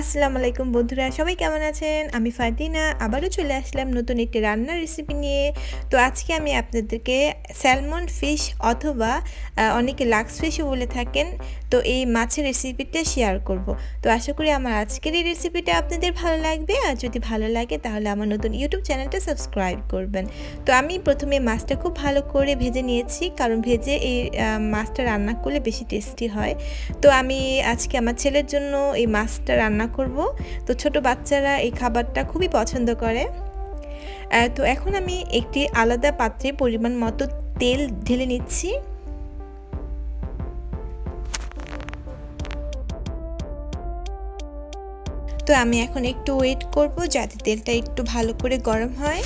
আসসালামু আলাইকুম বন্ধুরা, সবাই কেমন আছেন? আমি ফারদিনা আবারও চলে আসলাম নতুন একটি রান্নার রেসিপি নিয়ে। তো আজকে আমি আপনাদেরকে স্যালমন ফিশ অথবা অনেকে লাক্স ফিশও বলে থাকেন। তো এই মাছের রেসিপিটা শেয়ার করব। তো আশা করি আমার আজকের এই রেসিপিটা আপনাদের ভালো লাগবে। আর যদি ভালো লাগে তাহলে আমার নতুন ইউটিউব চ্যানেলটা সাবস্ক্রাইব করবেন। তো আমি প্রথমে মাছটা খুব ভালো করে ভেজে নিয়েছি, কারণ ভেজে এই মাছটা রান্না করলে বেশি টেস্টি হয়। তো আমি আজকে আমার ছেলের জন্য এই মাছটা রান্না করব। তো ছোট বাচ্চারা এই খাবারটা খুবই পছন্দ করে। তো এখন আমি একটি আলাদা পাত্রে পরিমাণ মতো তেল ঢেলে নিচ্ছি। তো আমি এখন একটু ওয়েট করব যাতে তেলটা একটু ভালো করে গরম হয়।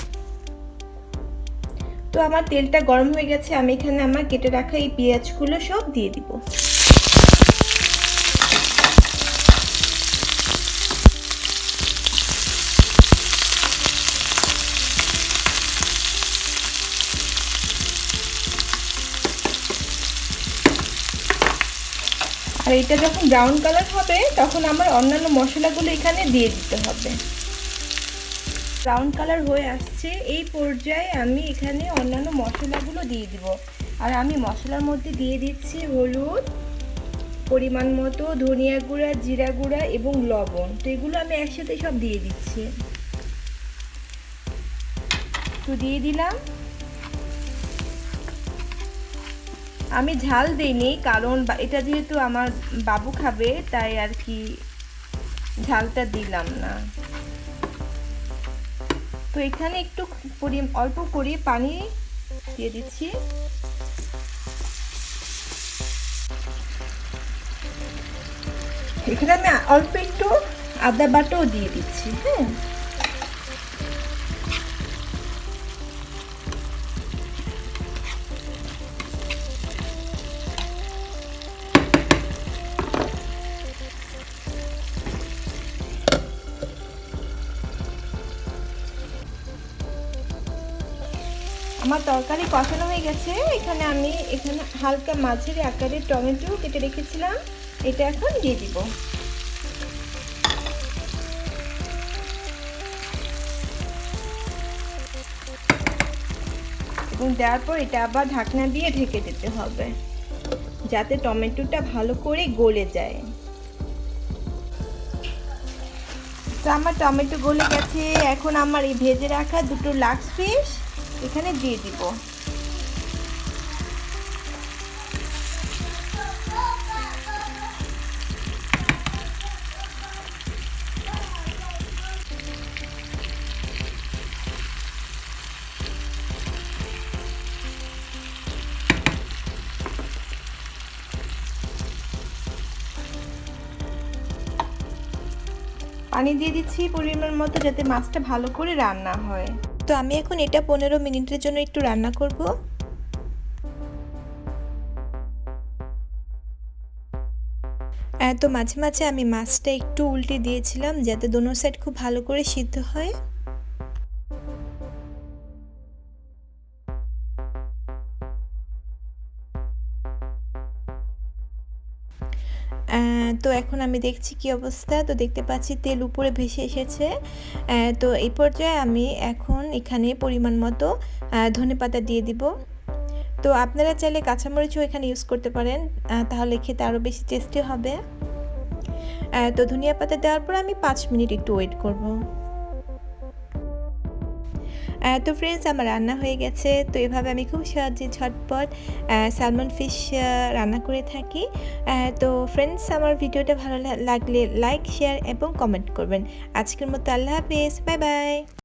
তো আমার তেলটা গরম হয়ে গেছে, আমি এখানে আমার কেটে রাখা এই পেঁয়াজগুলো সব দিয়ে দিব। আর এটা যখন ব্রাউন কালার হবে, তখন আমার অন্যান্য মশলাগুলো এখানে দিয়ে দিতে হবে। ব্রাউন কালার হয়ে আসছে, এই পর্যায়ে আমি এখানে অন্যান্য মশলাগুলো দিয়ে দিব। আর আমি মশলার মধ্যে দিয়ে দিচ্ছি হলুদ, পরিমাণ মতো ধনিয়া গুঁড়া, জিরা গুঁড়া এবং লবণ। তো এগুলো আমি একসাথে সব দিয়ে দিচ্ছি। তো দিয়ে দিলাম। আমি ঝাল দিইনি, কারণ এটা যেহেতু আমার বাবু খাবে, তাই আর কি ঝালটা দিলাম না। তো এখানে একটু অল্প করে পানি দিয়ে দিচ্ছি। এখানে আমি অল্প একটু আদা বাটাও দিয়ে দিচ্ছি হ্যাঁ। আমার তরকারি কষানো হয়ে গেছে। এখানে আমি এখানে হালকা মাছের আকারে টমেটো কেটে রেখেছিলাম। এটা এখন দিয়ে দিব। এবং দেওয়ার পর এটা আবার ঢাকনা দিয়ে ঢেকে দিতে হবে, যাতে টমেটোটা ভালো করে গলে যায়। তো আমার টমেটো গলে গেছে। এখন আমার এই ভেজে রাখা দুটো লাক্স ফিশ। এখানে দিয়ে দিব। পানি দিয়ে দিচ্ছি পরিমাণ মতো যাতে মাছটা ভালো করে রান্না হয়। তো আমি এখন এটা পনেরো মিনিটের জন্য একটু রান্না করব। তো মাঝে মাঝে আমি মাছটা একটু উল্টে দিয়েছিলাম যাতে দোনো সাইড খুব ভালো করে সিদ্ধ হয়। তো এখন আমি দেখছি কি অবস্থা। তো দেখতে পাচ্ছি তেল উপরে ভেসে এসেছে। তো এই পর্যায়ে আমি এখন এখানে পরিমাণ মতো ধনে পাতা দিয়ে দিব। তো আপনারা চাইলে কাঁচামরিচও এখানে ইউজ করতে পারেন। তাহলে খেতে আরও বেশি টেস্টি হবে। তো ধনিয়া পাতা দেওয়ার পর আমি পাঁচ মিনিট একটু ওয়েট করব। তো ফ্রেন্ডস আমার রান্না হয়ে গেছে। তো এভাবে আমি খুব সহজে ঝটপট স্যালমন ফিশ রান্না করে থাকি। তো ফ্রেন্ডস আমার ভিডিওটা ভালো লাগলে লাইক শেয়ার এবং কমেন্ট করবেন। আজকের মতো আল্লাহ হাফিজ। Bye bye